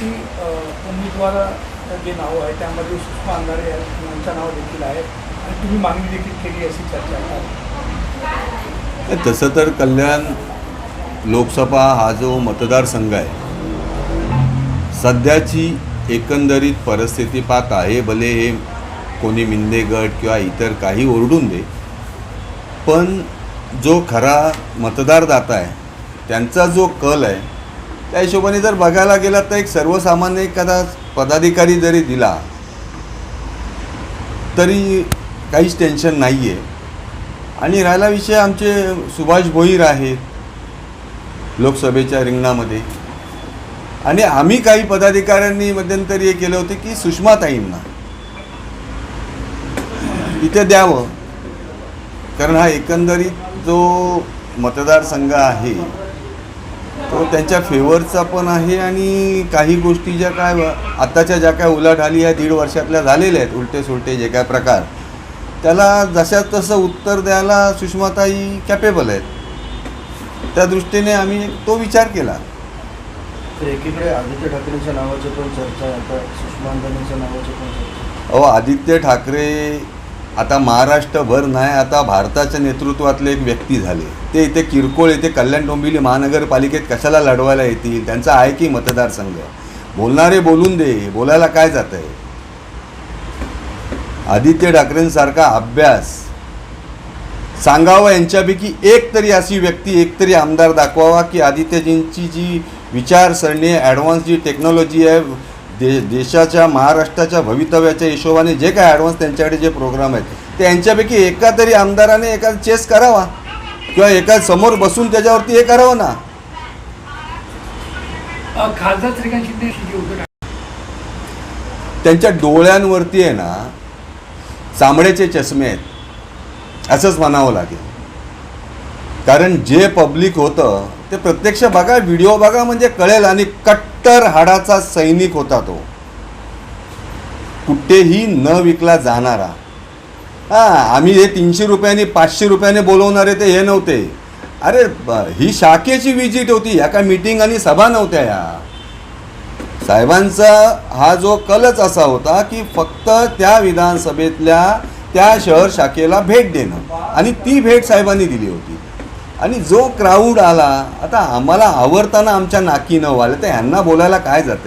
की उमेदवार जे नावं आहे त्यामध्ये सुषमा अंधारे यांचं नाव देखील आहे. आणि तुम्ही मागणी देखील केली अशी चर्चा आहे. तसं तर कल्याण लोकसभा हा जो मतदारसंघ आहे सध्याची एकंदरीत परिस्थिती पाहता हे भले हे कोणी मिंदे गट किंवा इतर काही ओरडून दे पण जो खरा मतदारदाता आहे त्यांचा जो कल आहे त्या हिशोबाने जर बघायला गेला तर एक सर्वसामान्य एखादा पदाधिकारी जरी दिला तरी काहीच टेन्शन नाही आहे आणि राहिला विषय आमचे सुभाष भोईर आहेत लोकसभेच्या रिंगणामध्ये. आणि आम्ही काही पदाधिकाऱ्यांनी मध्यंतरी हे केलं होतं की सुषमाताईंना इथे द्यावं. कारण हा एकंदरीत जो मतदारसंघ आहे तो त्यांच्या फेवरचा पण आहे आणि काही गोष्टी ज्या काय आत्ताच्या ज्या काय उलाढाली या दीड वर्षातल्या झालेल्या आहेत उलटे सुलटे जे काय प्रकार. त्याला जशा तसं उत्तर द्यायला सुषमाताई कॅपेबल आहेत. त्या दृष्टीने आम्ही तो विचार केला. तर एकीकडे आदित्य ठाकरेंच्या नावाची पण चर्चा आहे आता सुषमा नावाची पण चर्चा अहो आदित्य ठाकरे आता महाराष्ट्रभर नाही आता भारताच्या नेतृत्वातले एक व्यक्ती झाले. ते इथे किरकोळ येथे कल्याण डोंबिवली महानगरपालिकेत कशाला लढवायला येतील? त्यांचा आहे की मतदारसंघ? बोलणारे बोलून दे बोलायला काय जात आहे आदित्य ठाकरेंसारखा अभ्यास. सांगावा यांच्यापैकी एक तरी अशी व्यक्ती एक तरी आमदार दाखवावा की आदित्यजींची जी विचारसरणी ॲडव्हान्स जी टेक्नॉलॉजी आहे दे देशाच्या महाराष्ट्राच्या भवितव्याच्या हिशोबाने जे काय ॲडव्हान्स त्यांच्याकडे जे प्रोग्राम आहेत ते यांच्यापैकी एका तरी आमदाराने एका चेस करावा. किंवा एका समोर बसून त्याच्यावरती हे करावं ना. खासदार श्रीकांत शिंदे त्यांच्या डोळ्यांवरती आहे ना चामड्याचे चष्मे आहेत. असंच म्हणावं लागेल. कारण जे पब्लिक होतं ते प्रत्यक्ष बघा व्हिडिओ बघा म्हणजे कळेल आणि कट्टर हाडाचा सैनिक होता तो. कुठेही न विकला जाणारा. हां आम्ही हे तीनशे रुपयाने पाचशे रुपयाने बोलवणारे ते हे नव्हते. अरे ही शाखेची विजिट होती ह्या काय मीटिंग आणि सभा नव्हत्या ह्या साहेबांचा हा जो कलच असा होता की फक्त त्या विधानसभेतल्या त्या शहर शाखेला भेट देणं. आणि ती भेट साहेबांनी दिली होती. आणि जो क्राऊड आला आता आम्हाला आवडताना आमच्या नाकी न आलं तर ह्यांना बोलायला काय जाते?